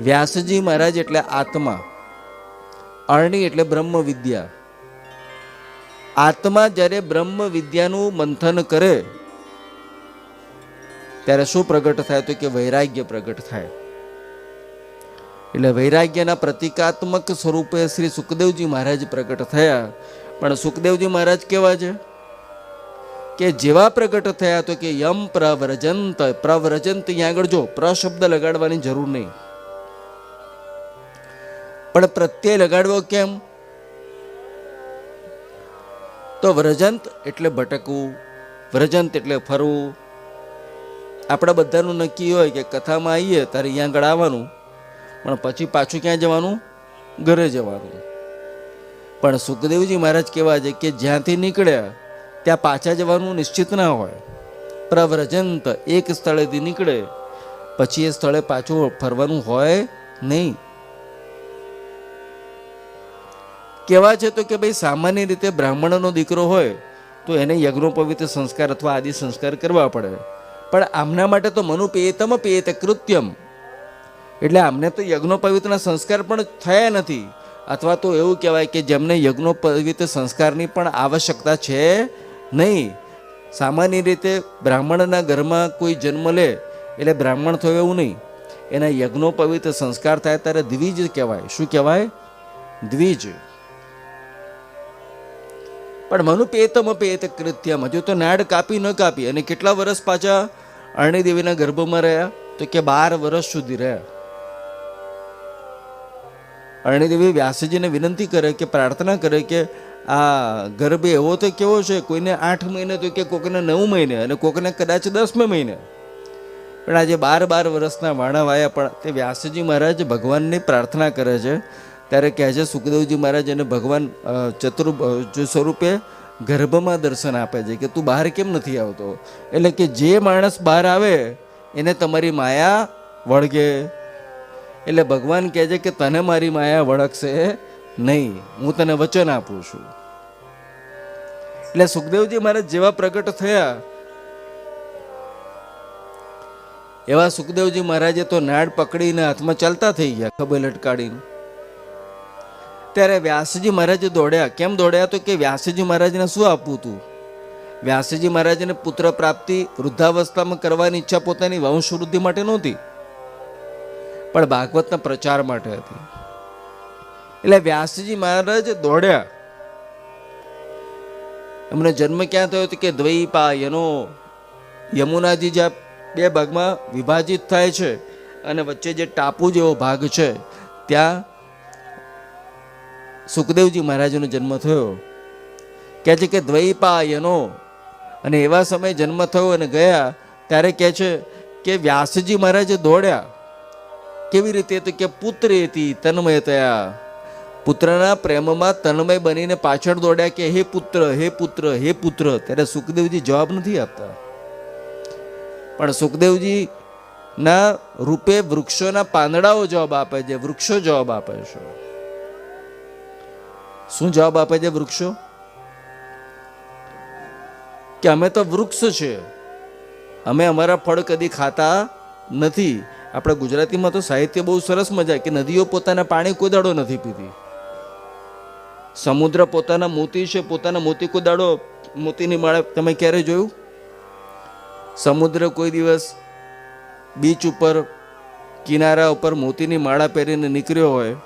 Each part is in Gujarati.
વ્યાસજી મહારાજ એટલે આત્મા, અરણી એટલે બ્રહ્મ વિદ્યા આત્મા જ્યારે બ્રહ્મ વિદ્યાનું મંથન કરે, ત્યારે શું પ્રગટ થાય તો કે વૈરાગ્ય પ્રગટ થાય. એટલે વૈરાગ્યના પ્રતિકાત્મક સ્વરૂપે શ્રી સુખદેવજી મહારાજ પ્રગટ થયા. પણ સુખદેવજી મહારાજ કેવા છે? કે જેવા પ્રગટ થયા તો કે યમ પ્રવ્રજંત પ્રવ્રજંત અહીંયા આગળ જો, પ્ર શબ્દ લગાડવાની જરૂર નહીં. પણ પ્રત્યય લગાડવો કેમ? તો વ્રજંત એટલે ભટકવું, વ્રજંત એટલે ફરવું. આપણા બધાનું નક્કી હોય કે કથામાં આવીએ ત્યારે અહીંયા આગળ આવવાનું, પણ પછી પાછું ક્યાં જવાનું? ઘરે જવાનું. પણ સુખદેવજી મહારાજ કેવા છે કે જ્યાંથી નીકળ્યા, ત્યાં પાછા જવાનું નિશ્ચિત ના હોય. પ્રવ્રજંત એક સ્થળેથી નીકળે, પછી એ સ્થળે પાછું ફરવાનું હોય નહીં. કેવા છે તો કે ભાઈ સામાન્ય રીતે બ્રાહ્મણનો દીકરો હોય તો એને યજ્ઞોપવિત સંસ્કાર અથવા આદિ સંસ્કાર કરવા પડે. પણ આમના માટે તો મનુપેતમ પેત કૃત્યમ. એટલે આમને તો યજ્ઞોપવિતના સંસ્કાર પણ થયા નથી. અથવા તો એવું કહેવાય કે જેમને યજ્ઞોપવિત સંસ્કારની પણ આવશ્યકતા છે નહીં. સામાન્ય રીતે બ્રાહ્મણના ઘરમાં કોઈ જન્મ લે એટલે બ્રાહ્મણ થયો એવું નહીં. એના યજ્ઞોપવિત સંસ્કાર થાય ત્યારે દ્વિજ કહેવાય. શું કહેવાય? દ્વિજ. પણ મનુ પેતમ પેત કૃત્યમ. હજુ તો નાડ કાપી ન કાપી. અને કેટલા વર્ષ પાછા અરણી દેવીના ગર્ભમાં રહ્યા? તો કે બાર વર્ષ સુધી રહ્યા. અરણી દેવી વ્યાસજીને વિનંતી કરે કે, પ્રાર્થના કરે કે, આ ગર્ભ એવો તો કેવો છે? કોઈને આઠ મહિને તો કે કોકને નવ મહિને, અને કોકને કદાચ દસમે મહિને. પણ આજે બાર બાર વર્ષના વાણા વાયા, પણ તે વ્યાસજી મહારાજ ભગવાનની પ્રાર્થના કરે છે. ત્યારે કહે છે સુખદેવજી મહારાજ એને ભગવાન ચતુર સ્વરૂપે ગર્ભમાં દર્શન આપે છે કે તું બહાર કેમ નથી આવતો? એટલે કે જે માણસ બહાર આવે, એને તમારી માયા વળગે. એટલે ભગવાન કહે છે કે તને મારી માયા વળગશે નહીં, હું તને વચન આપું છું. એટલે સુખદેવજી મહારાજ જેવા પ્રગટ થયા. એવા સુખદેવજી મહારાજે તો નાડ પકડીને હાથમાં ચાલતા થઈ ગયા ખબર લટકાડીને. ત્યારે વ્યાસજી મહારાજ દોડ્યા. કેમ દોડ્યા તો કે વ્યાસજી મહારાજને શું આપવું હતું વ્યાસજી મહારાજને પુત્ર પ્રાપ્તિ વૃદ્ધાવસ્થામાં કરવાની ઈચ્છા પોતાની વંશ વૃદ્ધિ માટે નહોતી. પણ ભાગવતના પ્રચાર માટે હતી. એટલે વ્યાસજી મહારાજ દોડ્યા. એમનો જન્મ ક્યાં થયો હતો કે દ્વૈપાયનો. યમુનાજી જ્યાં બે ભાગમાં વિભાજિત થાય છે અને વચ્ચે જે ટાપુ જેવો ભાગ છે, ત્યાં સુખદેવજી મહારાજનો જન્મ થયો. કહે છે કે દ્વૈપાયનો. અને એવા સમયે જન્મ થયો અને ગયા, ત્યારે કહે છે કે વ્યાસજી મહારાજ દોડ્યા. કેવી રીતે તો કે પુત્ર હતી તન્મય થયા પુત્રના પ્રેમમાં તન્મય બનીને પાછળ દોડ્યા કે હે પુત્ર હે પુત્ર હે પુત્ર. ત્યારે સુખદેવજી જવાબ નથી આપતા. પણ સુખદેવજી ના રૂપે વૃક્ષોના પાંદડાઓ જવાબ આપે છે, વૃક્ષો જવાબ આપે છે. શું જવાબ આપે છે વૃક્ષો? કે અમે તો વૃક્ષ છે. અમે અમારા ફળ કદી ખાતા નથી. આપણે ગુજરાતીમાં તો સાહિત્ય બહુ સરસ મજા કે નદીઓ પોતાના પાણી કોદાડો નથી પીતી. સમુદ્ર પોતાના મોતી છે, પોતાના મોતી કોદાડો મોતીની માળા તમે ક્યારે જોયું? સમુદ્ર કોઈ દિવસ બીચ ઉપર, કિનારા ઉપર મોતીની માળા પહેરીને નીકળ્યો હોય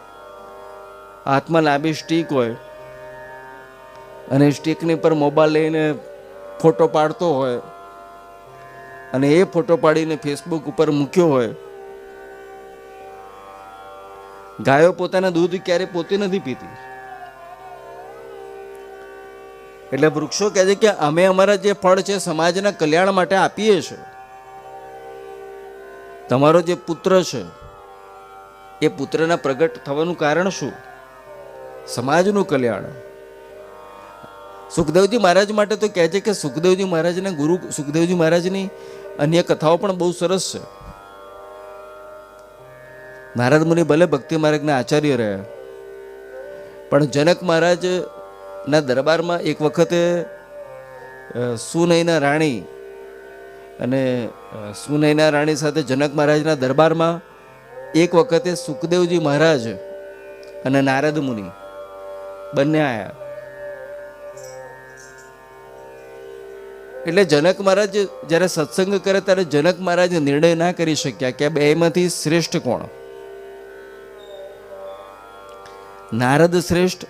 હાથમાં લાંબી સ્ટીક હોય અને સ્ટીકની પર મોબાઈલ લઈને ફોટો પાડતો હોય અને એ ફોટો પાડીને ફેસબુક ઉપર મૂક્યો હોય, ગાયો પોતાના દૂધ ક્યારે પોતે નથી પીતી. એટલે વૃક્ષો કહે છે કે અમે અમારા જે ફળ છે સમાજના કલ્યાણ માટે આપીએ છીએ તમારો જે પુત્ર છે, એ પુત્રના પ્રગટ થવાનું કારણ શું? સમાજનું કલ્યાણ. સુખદેવજી મહારાજ માટે તો કહે છે કે સુખદેવજી મહારાજના ગુરુ, સુખદેવજી મહારાજની અન્ય કથાઓ પણ બહુ સરસ છે. નારદ મુનિ ભલે ભક્તિ માર્ગના આચાર્ય રહ્યા પણ જનક મહારાજના દરબારમાં એક વખતે સુનયના રાણી અને સુનયના રાણી સાથે જનક મહારાજના દરબારમાં એક વખતે સુખદેવજી મહારાજ અને નારદ મુનિ બંને આયા. એટલે જનક મહારાજ જ્યારે સત્સંગ કરે ત્યારે જનક મહારાજ નિર્ણય ના કરી શક્યા કે બેમાંથી શ્રેષ્ઠ કોણ? નારદ શ્રેષ્ઠ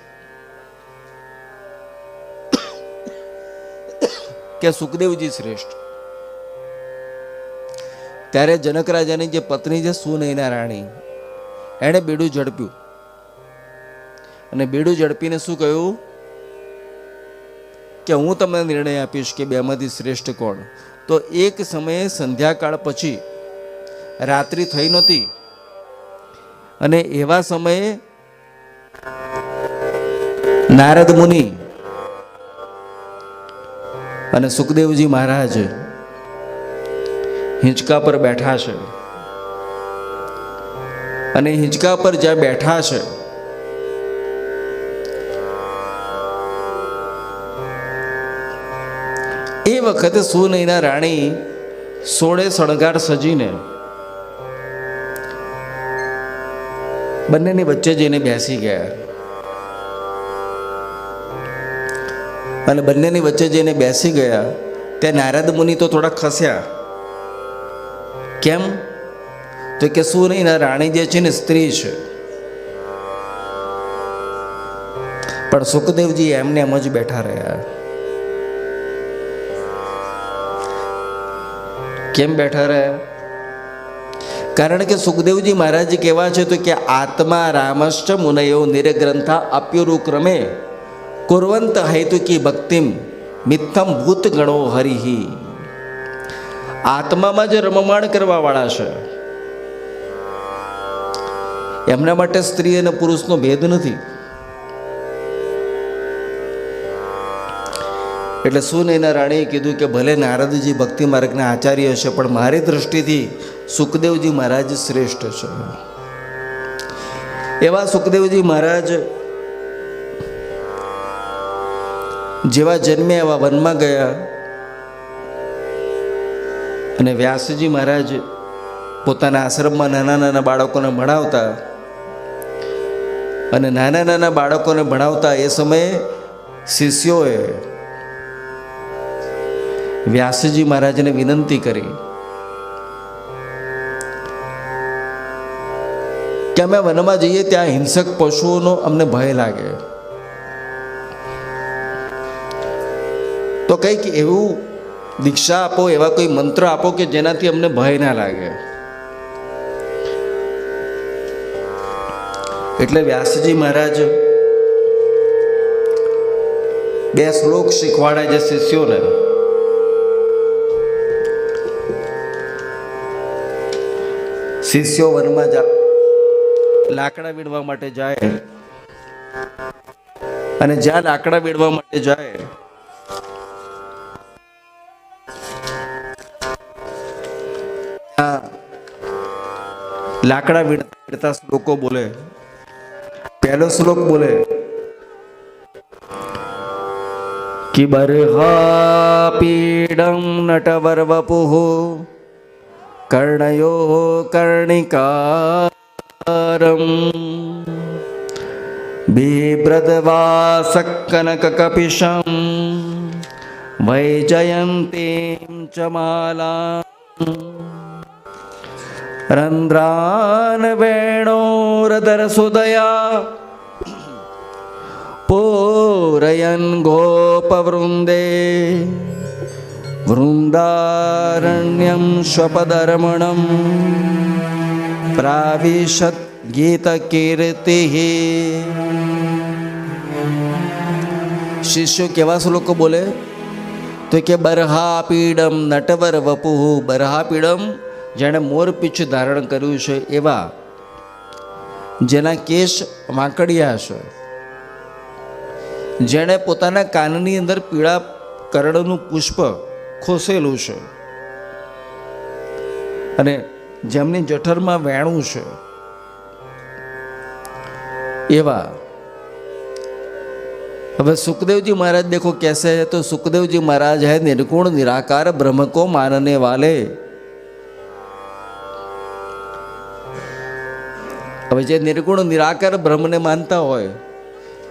કે સુખદેવજી શ્રેષ્ઠ? ત્યારે જનક રાજાની જે પત્ની છે સુનયના રાણી, એણે બેડું ઝડપ્યું. અને બેડું ઝડપીને શું કહ્યું? કે હું તમને નિર્ણય આપીશ કે બેમાંથી શ્રેષ્ઠ કોણ. તો એક સમયે સંધ્યાકાળ પછી રાત્રિ થઈ નહોતી. અને એવા સમયે નારદ મુનિ અને સુખદેવજી મહારાજ હિંચકા પર બેઠા છે. અને હિંચકા પર જ્યાં બેઠા છે એ વખતે સુનૈના રાણી સોળે શણગાર સજીને બંનેની વચ્ચે જઈને બેસી ગયા. અને બંનેની વચ્ચે જઈને બેસી ગયા. ત્યાં નારદ મુનિ તો થોડા ખસ્યા. કેમ? તો કે શું નહીં રાણી જે છે ને સ્ત્રી છે. પણ સુખદેવજી એમને એમ જ બેઠા રહ્યા. કેમ બેઠા રહ્યા કારણ કે સુખદેવજી મહારાજ કહેવા છે તો કે આત્મા રામશ્ચ મુનયો નિરગ્રંથા અપ્યુરુક્રમે કુર્વંત હૈતુકી ભક્તિમ મિથમ ભૂત ગણો હરિહી. આત્મામાં જે રમમાણ કરવા વાળા છે, એમના માટે સ્ત્રી અને પુરુષનો ભેદ નથી. એટલે સુનયના રાણીએ કીધું કે ભલે નારદજી ભક્તિ માર્ગના આચાર્ય છે પણ મારી દ્રષ્ટિથી સુખદેવજી મહારાજ શ્રેષ્ઠ છે. એવા સુખદેવજી મહારાજ જેવા જન્મે એવા વનમાં ગયા અને વ્યાસજી મહારાજ પોતાના આશ્રમમાં નાના નાના બાળકોને ભણાવતા અને નાના નાના બાળકોને ભણાવતા એ સમયે શિષ્યોએ વ્યાસજી મહારાજને વિનંતી કરી કે અમે વનમાં જઈએ ત્યાં હિંસક પશુઓનો અમને ભય લાગે. તો કંઈક એવું દીક્ષા આપો, એવા કોઈ મંત્ર આપો કે જેનાથી અમને ભય ના લાગે. એટલે વ્યાસજી મહારાજ બે શ્લોક શીખવાડે છે શિષ્યોને. શિષ્યો વનમાં જા. લાકડા વીણવા માટે જાય. અને જ્યાં લાકડા વીણવા માટે જાય લાકડા વીણતા શ્લોકો બોલે. પહેલો શ્લોક બોલે, કિબર્હ પીડમ નટવર્વપુહ कर्णयोः कर्णिकारम् बिभ्रद्वासकनककपिशं वैजयन्तीं च मालाम् रन्ध्रान् वेणोरदरसुदया पूरयन् गोपवृन्दे વૃંદારણ્યમ સ્વપદરમણમ પ્રાવિશત ગીતકીર્તિ શિષ્યો કેવા શ્લોકો બોલે તો કે બરહાપીડમ નટવર વપુહ બરહાપીડમ જેણે મોરપીછ ધારણ કર્યું છે એવા જેના કેશ વાંકડિયા છે જેણે પોતાના કાનની અંદર પીળા કરડનું પુષ્પ ખોસેલું છે. અને જેમની જઠરમાં વેણું છે, એવા હવે સુખદેવજી મહારાજ દેખો કેસે તો સુખદેવજી મહારાજ હે નિર્ગુણ, નિરાકાર બ્રહ્મ માનને વાલે. હવે જે નિર્ગુણ, નિરાકાર, બ્રહ્મને માનતા હોય,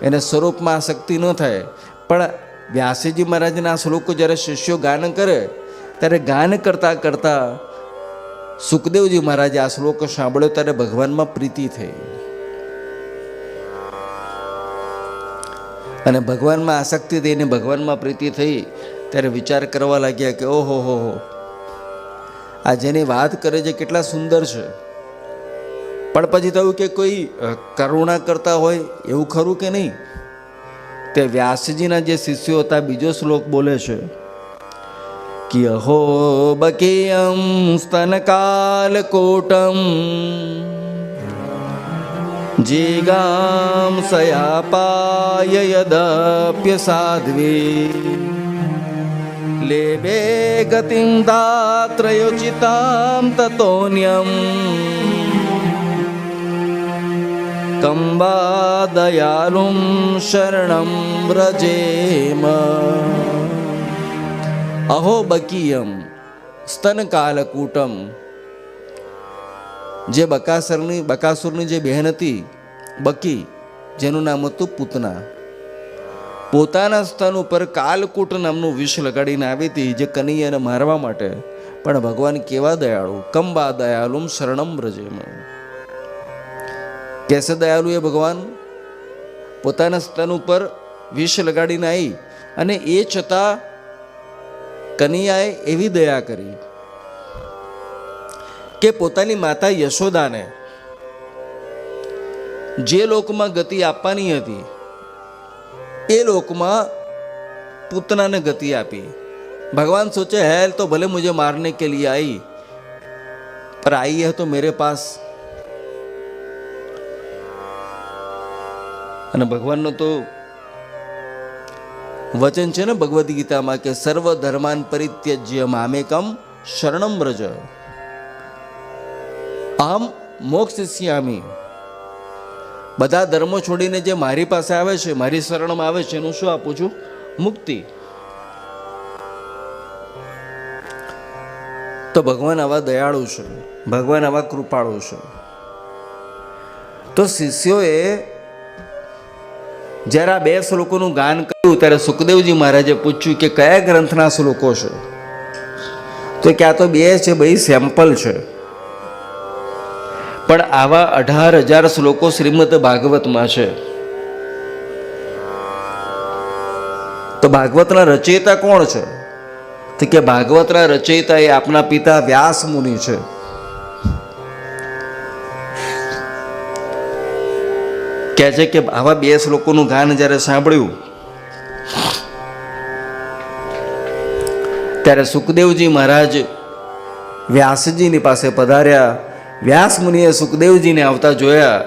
એને સ્વરૂપમાં આ શક્તિ ન થાય. પણ વ્યાસજી મહારાજના શ્લોકો જ્યારે શિષ્યો ગાન કરે, ત્યારે ગાન કરતાં કરતાં સુખદેવજી મહારાજે આ શ્લોક સાંભળ્યો ત્યારે ભગવાનમાં પ્રીતિ થઈ. અને ભગવાનમાં આસક્તિ થઈને ભગવાનમાં પ્રીતિ થઈ, ત્યારે વિચાર કરવા લાગ્યા કે ઓહો હો હો, આ જેની વાત કરે છે કેટલા સુંદર છે. પણ પછી થયું કે કોઈ કરુણા કરતા હોય એવું ખરું કે નહીં? તે વ્યાસજીના જે શિષ્યો હતા, બીજો શ્લોક બોલે છે કે અહો બકેયમ સ્તનકાલકોટમ જીગામ સયાપાય યદપ્ય સાધ્વી, લેબે ગતિમ દાત્રયોચિતામ તતોન્યમ. કંબા દયાલું શરણમ વ્રજેમ અહો બકીયમ સ્તનકાલકૂટમ જે બકાસરની બકાસુરની જે બહેન હતી બકી જેનું નામ હતું પૂતના પોતાના સ્તન ઉપર કાલકૂટ નામનું વિષ લગાડીને આવી હતી, જે કનૈયાને મારવા માટે. પણ ભગવાન કેવા દયાળુ? કંબા દયાલુમ શરણમ વ્રજેમ. કેસે દયાલુ એ ભગવાન પોતાના સ્તન ઉપર વિષ લગાડીને આવી અને એ છતાં કનૈયાએ એવી દયા કરી કે પોતાની માતા યશોદાને જે લોકમાં ગતિ આપવાની હતી એ લોકમાં પૂતનાને ગતિ આપી भगवान सोचे है तो भले मुझे मारने के लिए आई पर आई है तो मेरे पास અને ભગવાનનો તો વચન છે ને ભગવદ્ ગીતામાં કે સર્વ ધર્માન પરિત્યજ્ય મામેકમ શરણમ વ્રજ. આમ મોક્ષિષ્યામી બધા ધર્મો છોડીને જે મારી પાસે આવે છે, મારી શરણમાં આવે છે, એનું શું આપું છું? મુક્તિ. તો ભગવાન આવા દયાળુ છે, ભગવાન આવા કૃપાળુ છે. તો શિષ્યોએ જ્યારે આ બે શ્લોકોનું ગાન કર્યું ત્યારે સુખદેવજી મહારાજે પૂછ્યું કે કયા ગ્રંથના શ્લોકો છે? તો કે આ તો બે છે ભાઈ સેમ્પલ છે. પણ આવા અઢાર હજાર શ્લોકો શ્રીમદ ભાગવતમાં છે. તો ભાગવતના રચયિતા કોણ છે? તો કે ભાગવતના રચયિતા એ આપના પિતા વ્યાસ મુનિ છે. છે કે આવા બે શ્લોકોનું ગાન જ્યારે સાંભળ્યું, ત્યારે સુખદેવજી મહારાજ વ્યાસજીની પાસે પધાર્યા. વ્યાસ મુનિએ સુખદેવજીને આવતા જોયા.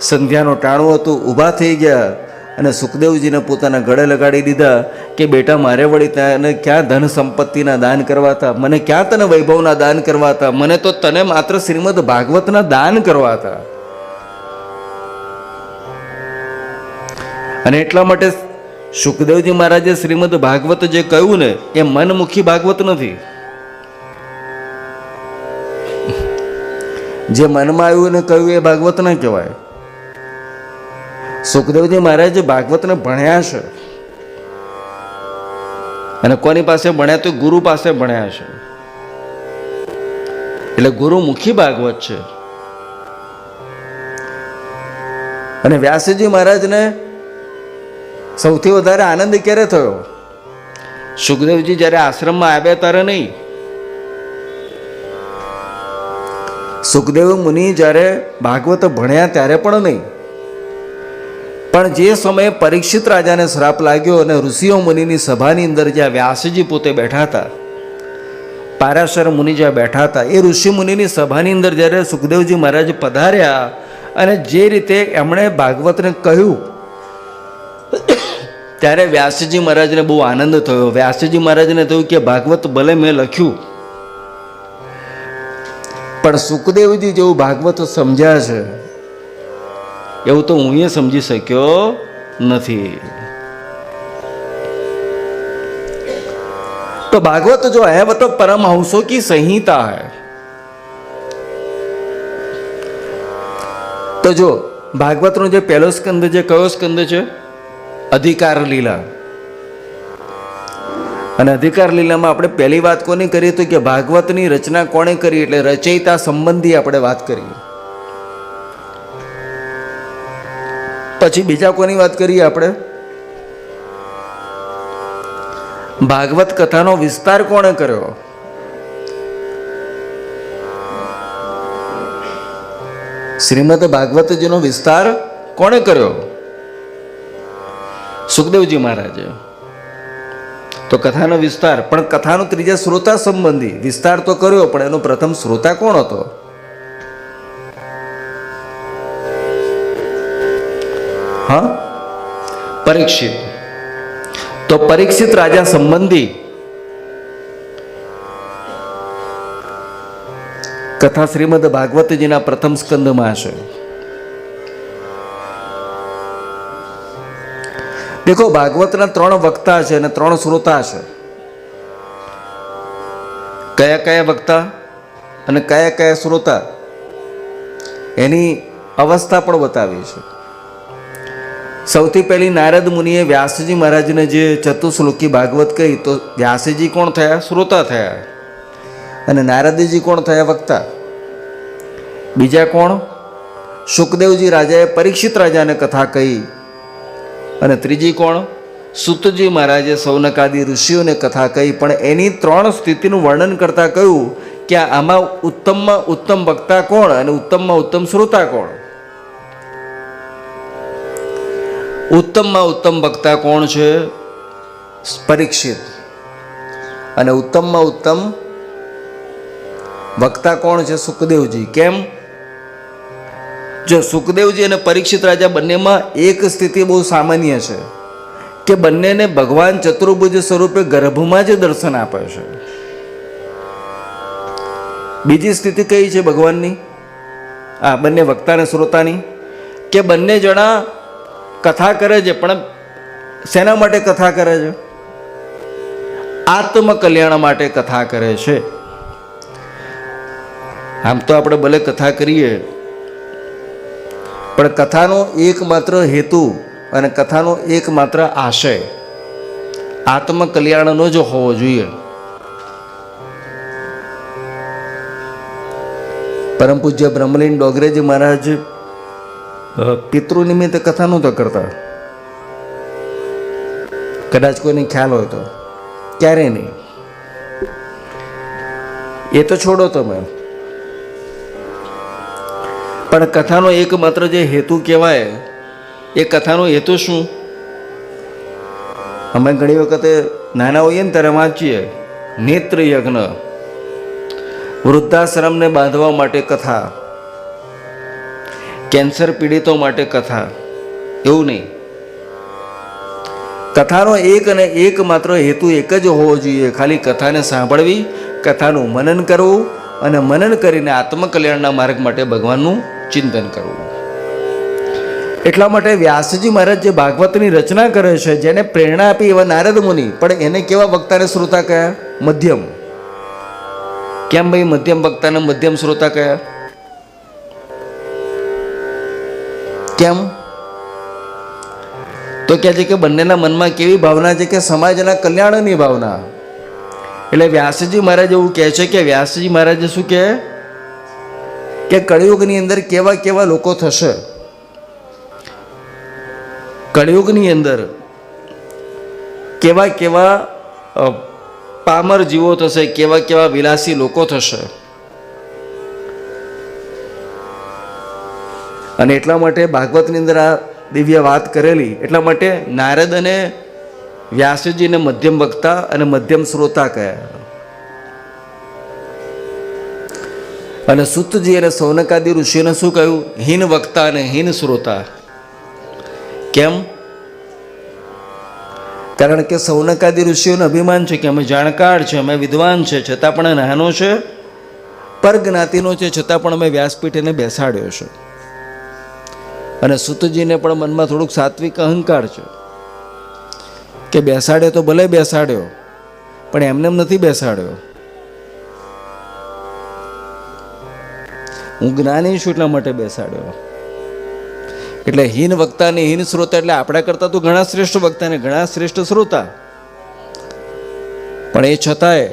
સંધ્યાનો ટાણું હતું, ઊભા થઈ ગયા અને સુખદેવજીને પોતાના ગળે લગાડી દીધા કે, બેટા, મારે વળી તને ક્યાં ધન સંપત્તિના દાન કરવા હતા? મને ક્યાં તને વૈભવના દાન કરવા હતા? મને તો તને માત્ર શ્રીમદ ભાગવતના દાન કરવા હતા. અને એટલા માટે સુખદેવજી મહારાજે શ્રીમદ ભાગવત જે કહ્યું ને, એ મનમુખી ભાગવત નથી. જે મનમાં આવ્યું ને કહ્યું, એ ભાગવત ના કહેવાય. સુખદેવજી મહારાજ ભાગવતને ભણ્યા છે. અને કોની પાસે ભણ્યા તો ગુરુ પાસે ભણ્યા છે. એટલે ગુરુમુખી ભાગવત છે. અને વ્યાસજી મહારાજને સૌથી વધારે આનંદ ક્યારે થયો? સુખદેવજી જ્યારે આશ્રમમાં આવ્યા ત્યારે નહીં. સુખદેવ મુનિ જ્યારે ભાગવત ભણ્યા ત્યારે પણ નહીં. પણ જે સમયે પરીક્ષિત રાજાને શ્રાપ લાગ્યો અને ઋષિઓ મુનિની સભાની અંદર જ્યાં વ્યાસજી પોતે બેઠા હતા પારાશર મુનિ જ્યાં બેઠા હતા એ ઋષિ મુનિની સભાની અંદર જ્યારે સુખદેવજી મહારાજ પધાર્યા અને જે રીતે એમણે ભાગવતને કહ્યું ત્યારે વ્યાસજી મહારાજને બહુ આનંદ થયો વ્યાસજી મહારાજને થયું કે ભાગવત ભલે મેં લખ્યું પણ સુખદેવજી જેવું ભાગવત સમજ્યા છે એવું તો હું એ સમજી શક્યો નથી तो भागवत जो है वह तो परमहंसों की संहिता है તો જો ભાગવતનો જે પહેલો સ્કંદ છે કયો સ્કંદ છે અધિકાર લીલા. અને અધિકાર લીલામાં આપણે પહેલી વાત કોની કરીએ? તો કે ભાગવતની રચના કોણે કરી? એટલે રચયિતા સંબંધી આપણે વાત કરી પછી બીજા કોની વાત કરીએ આપણે? ભાગવત કથાનો વિસ્તાર કોણે કર્યો? શ્રીમદ ભાગવતજીનો વિસ્તાર કોણે કર્યો? સુખદેવજી મહારાજે. તો કથાનો વિસ્તાર, પણ કથાનો ત્રીજા શ્રોતા સંબંધી વિસ્તાર તો કર્યો, પણ એનો પ્રથમ શ્રોતા કોણ હતો? હા? પરીક્ષિત. તો પરીક્ષિત રાજા સંબંધી કથા શ્રીમદ ભાગવતજીના પ્રથમ સ્કંદમાં છે દેખો, ભાગવતના ત્રણ વક્તા છે અને ત્રણ શ્રોતા છે. કયા કયા વક્તા અને કયા કયા શ્રોતા? એની અવસ્થા પણ બતાવી છે. સૌથી પહેલી નારદ મુનિએ વ્યાસજી મહારાજને જે ચતુશ્લોકી ભાગવત કહી, તો વ્યાસજી કોણ થયા? શ્રોતા થયા. અને નારદજી કોણ થયા વક્તા? બીજા કોણ? સુખદેવજી રાજાએ પરીક્ષિત રાજાને કથા કહી અને ત્રીજી કોણ? સુતજી મહારાજે સૌનકાદી ઋષિઓને કથા કહી, પણ એની ત્રણ સ્થિતિનું વર્ણન કરતાં કહ્યું કે આમાં ઉત્તમમાં ઉત્તમ વક્તા કોણ અને ઉત્તમમાં ઉત્તમ શ્રોતા કોણ? ઉત્તમમાં ઉત્તમ વક્તા કોણ છે? પરીક્ષિત. અને ઉત્તમમાં ઉત્તમ વક્તા કોણ છે? સુખદેવજી. કેમ? જો સુખદેવજી અને પરીક્ષિત રાજા બંનેમાં એક સ્થિતિ બહુ સામાન્ય છે કે બંનેને ભગવાન ચતુર્ભુજ સ્વરૂપે ગર્ભમાં જ દર્શન આપે છે. બીજી સ્થિતિ કઈ છે ભગવાનની? આ બંને વક્તા અને શ્રોતાની? કે બંને જણા કથા કરે છે, પણ શેના માટે કથા કરે છે? આત્મકલ્યાણ માટે કથા કરે છે. આમ તો આપણે ભલે કથા કરીએ પણ કથાનો એકમાત્ર હેતુ અને કથાનો એકમાત્ર આશય આત્મકલ્યાણનો જ હોવો જોઈએ. પરમ પૂજ્ય બ્રહ્મલીન ડોગરેજી મહારાજ પિતૃ નિમિત્તે કથા નહોતા કરતા. કદાચ કોઈને ખ્યાલ હોય તો. ક્યારે નહીં. એ તો છોડો તમે. પણ કથાનો એકમાત્ર જે હેતુ કહેવાય, એ કથાનો હેતુ શું? અમે ઘણી વખતે નાના હોઈએ ને ત્યારે વાંચીએ નેત્ર યજ્ઞ વૃદ્ધાશ્રમને બાંધવા માટે કથા, કેન્સર પીડિતો માટે કથા, એવું નહીં. કથાનો એક અને એક માત્ર હેતુ એક જ હોવો જોઈએ. ખાલી કથાને સાંભળવી, કથાનું મનન કરવું અને મનન કરીને આત્મકલ્યાણના માર્ગ માટે ભગવાનનું ચિંતન કરવું. એટલા માટે વ્યાસજી મહારાજ જે ભાગવતની રચના કરે છે, જેને પ્રેરણા આપી એવા નારદ મુનિ, પણ એને કેવા વક્તાને શ્રોતા કયા? મધ્યમ. કેમ ભાઈ મધ્યમ વક્તાને મધ્યમ શ્રોતા કયા? કેમ? તો કહે છે કે બંનેના મનમાં કેવી ભાવના છે કે સમાજના કલ્યાણની ભાવના? એટલે વ્યાસજી મહારાજ એવું કહે છે કે વ્યાસજી મહારાજે શું કહે? કે કળિયુગની અંદર કેવા કેવા લોકો થશે? કળિયુગની અંદર કેવા કેવા પામર જીવો થશે, કેવા કેવા વિલાસી લોકો થશે? અને એટલા માટે ભાગવતની અંદર આ દિવ્ય વાત કરેલી. એટલા માટે નારદ અને વ્યાસજીને મધ્યમ વક્તા અને મધ્યમ શ્રોતા કયા અને સુતજી અને સૌનકાદી ઋષિઓને શું કહ્યું? હીન વક્તા અને હીન શ્રોતા. કેમ? કારણ કે સૌનકાદી ઋષિઓનું અભિમાન છે કે અમે જાણકાર છે, અમે વિદ્વાન છે, છતાં પણ નાનો છે. પર જ્ઞાતિનો છે, છતાં પણ અમે વ્યાસપીઠ એને બેસાડ્યો છે. અને સુતજીને પણ મનમાં થોડુંક સાત્વિક અહંકાર છે. કે બેસાડ્યો તો ભલે બેસાડ્યો, પણ એમને એમ નથી બેસાડ્યો. હું જ્ઞાની છું એટલા માટે બેસાડ્યો. એટલે હીન વક્તા અને હીન શ્રોતા એટલે આપણા કરતાં તો ઘણા શ્રેષ્ઠ વક્તા ને ઘણા શ્રેષ્ઠ શ્રોતા. પણ એ છતાંય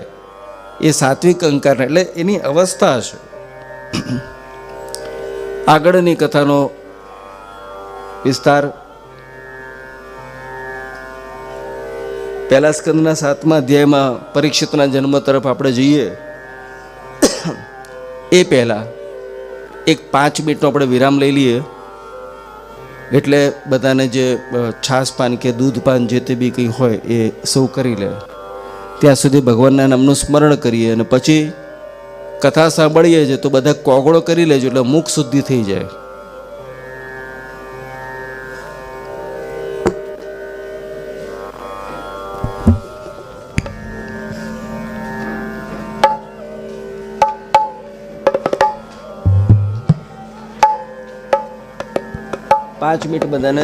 એ સાત્વિક અંકાર એટલે એની અવસ્થા છે. આગળની કથાનો વિસ્તાર પહેલા સ્કંદના સાતમા અધ્યાયમાં પરીક્ષિતના જન્મ તરફ આપણે જઈએ. એ પહેલાં એક પાંચ મિનિટનો આપણે વિરામ લઈ લઈએ. એટલે બધાને જે અ, પાન કે દૂધ પાન જે તે બી કંઈ હોય એ સૌ કરી લે. ત્યાં સુધી ભગવાનના નામનું સ્મરણ કરીએ અને પછી કથા સાંભળીએ છીએ તો બધા કોગળો કરી લેજો એટલે મુખ શુદ્ધિ થઈ જાય. પાંચ મિનિટ બધાને